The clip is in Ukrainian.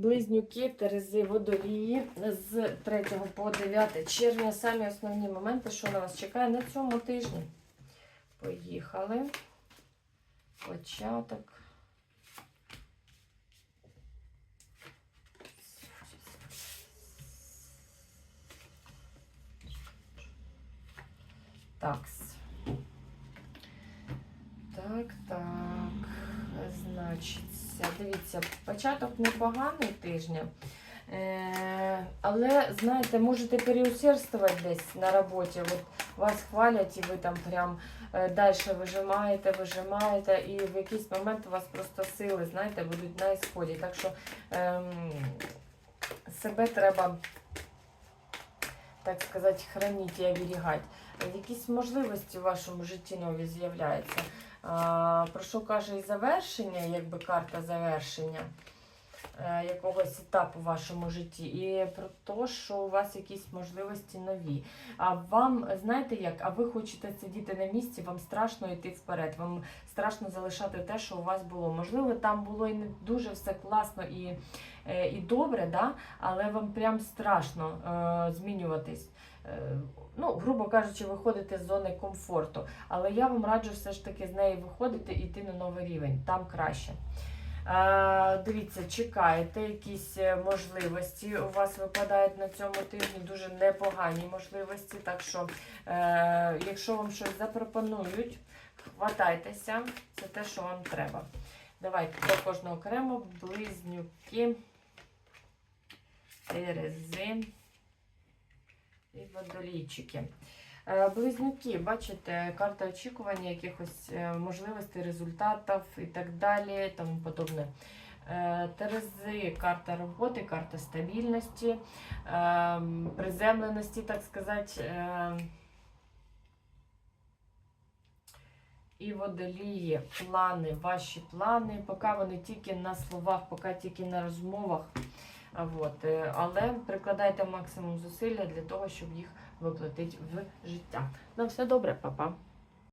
Близнюки, Терези, водолії з 3 по 9 червня. Самі основні моменти, що на вас чекає на цьому тижні. Поїхали. Початок. Такс. Так, так. Значить, дивіться, початок непоганий тижня. Е, але, знаєте, можете переусердствувати десь на роботі. От вас хвалять, і ви там прям е, далі вижимаєте, вижимаєте, і в якийсь момент у вас просто сили, знаєте, будуть на ісході. Так що ем, себе треба, так сказати, хранити і оберігати. Якісь можливості в вашому житті нові з'являються. Про що каже і завершення, якби карта завершення якогось етапу в вашому житті, і про те, що у вас якісь можливості нові. А вам, знаєте як, а ви хочете сидіти на місці, вам страшно йти вперед, вам страшно залишати те, що у вас було. Можливо, там було і не дуже все класно і, е, і добре, да? але вам прям страшно е, змінюватись. Е, Ну, грубо кажучи, виходити з зони комфорту. Але я вам раджу все ж таки з неї виходити і йти на новий рівень. Там краще. Е, дивіться, чекаєте якісь е, можливості. У вас випадають на цьому тижні дуже непогані можливості. Так що, е, якщо вам щось запропонують, хватайтеся, це те, що вам треба. Давайте до кожного окремо близнюки, терези і водолійчики. Е, Близнюки, бачите, карта очікування якихось е, можливостей, результатів і так далі, тому подобне. Е, Терези, карта роботи, карта стабільності, приземленості, так сказати. І водолії, плани, ваші плани, поки вони тільки на словах, поки тільки на розмовах. А От. е, Але прикладайте максимум зусилля для того, щоб їх воплотити в життя. На все добре, папа.